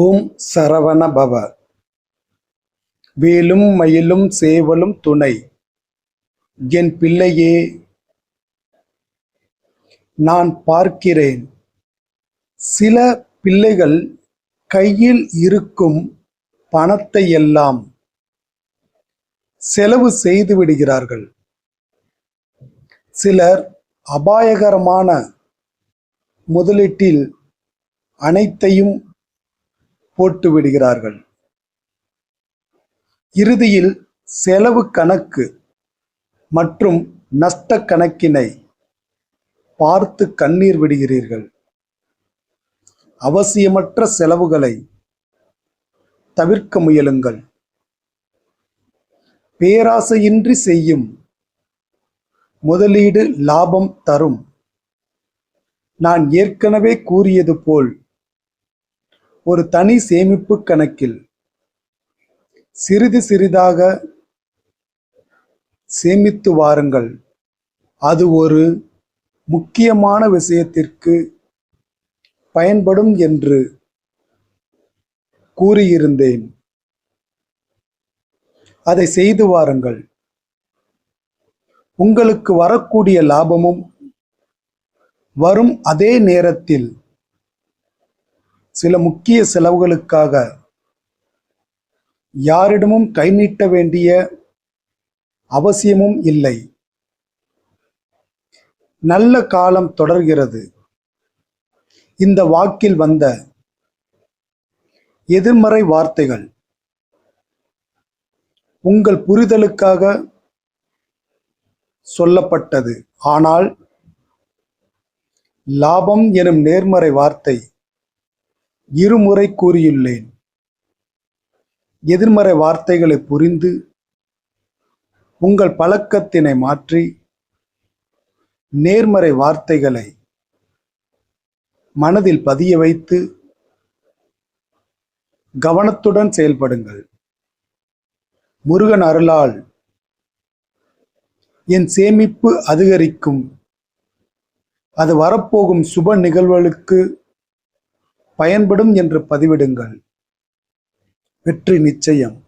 ஓம் சரவண பவ. வேலும் மயிலும் சேவலும் துணை. என் பிள்ளையே நான் பார்க்கிறேன். சில பிள்ளைகள் கையில் இருக்கும் பணத்தை எல்லாம் செலவு செய்து விடுகிறார்கள். சிலர் அபாயகரமான முதலீட்டில் அனைத்தையும் போட்டு விடுகிறார்கள். இறுதியில் செலவு கணக்கு மற்றும் நஷ்ட கணக்கினை பார்த்து கண்ணீர் விடுகிறீர்கள். அவசியமற்ற செலவுகளை தவிர்க்க முயலுங்கள். பேராசையின்றி செய்யும் முதலீடு லாபம் தரும். நான் ஏற்கனவே கூறியது போல் ஒரு தனி சேமிப்பு கணக்கில். சிறிது சிறிதாக சேமித்து வாருங்கள். அது ஒரு முக்கியமான விஷயத்திற்கு பயன்படும் என்று கூறியிருந்தேன். அதை செய்து வாருங்கள். உங்களுக்கு வரக்கூடிய லாபமும் வரும் அதே நேரத்தில் சில முக்கிய செலவுகளுக்காக யாரிடமும் கை நீட்ட வேண்டிய அவசியமும் இல்லை. நல்ல காலம் தொடர்கிறது. இந்த வாக்கில் வந்த எதிர்மறை வார்த்தைகள் உங்கள் புரிதலுக்காக சொல்லப்பட்டது. ஆனால் லாபம் எனும் நேர்மறை வார்த்தை இருமுறை கூறியுள்ளேன். எதிர்மறை வார்த்தைகளை புரிந்து உங்கள் பழக்கத்தினை மாற்றி நேர்மறை வார்த்தைகளை மனதில் பதிய வைத்து கவனத்துடன் செயல்படுங்கள். முருகன் அருளால் என் சேமிப்பு அதிகரிக்கும். அது வரப்போகும் சுப நிகழ்வுகளுக்கு பயன்படும் என்று பதிவிடுங்கள். வெற்றி நிச்சயம்.